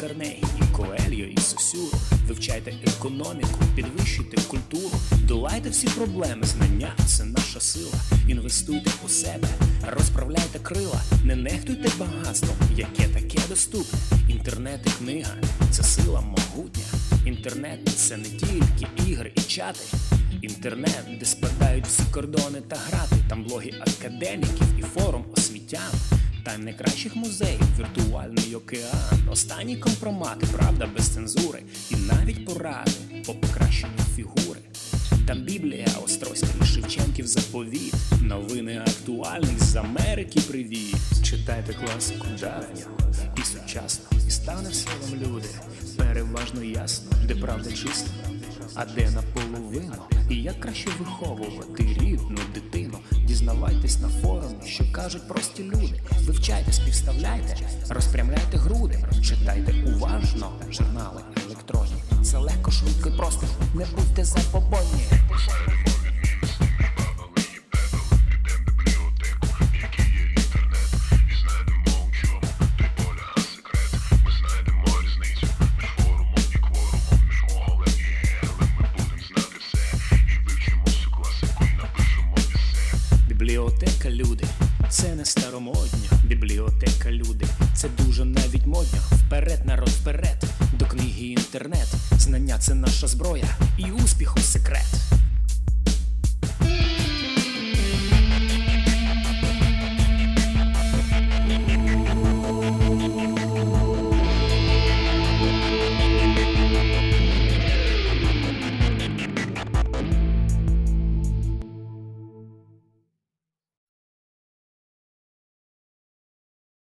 Карнегі, Коельо і Сосюро. Вивчайте економіку, підвищуйте культуру, долайте всі проблеми. Знання це наша сила. Інвестуйте у себе, розправляйте крила, не нехтуйте багатством, яке таке доступне. Інтернет і книга це сила могутня. Інтернет це не тільки ігри і чати. Інтернет, де спадають всі кордони та грати. Там блоги академіків і форум освітян. Там найкращих музеїв, віртуальний океан, останні компромати, правда без цензури, і навіть поради по покращенню фігури. Там Біблія Острозька і Шевченків заповіт, новини актуальних з Америки привіт. Читайте класику давню і сучасну, і стане все вам люди. Переважно ясно, де правда чиста, а де наполовину. І як краще виховувати рідну дитину. Дізнавайтесь на форумі, що кажуть прості люди. Вивчайте, співставляйте, розпрямляйте груди, читайте уважно журнали електронні. Це легко, швидко і просто. Не будьте забобонні. Бібліотека люди, це не старомодня Бібліотека люди, це дуже навіть модня. Вперед, народ, вперед, до книги інтернет. Знання це наша зброя і успіху секрет.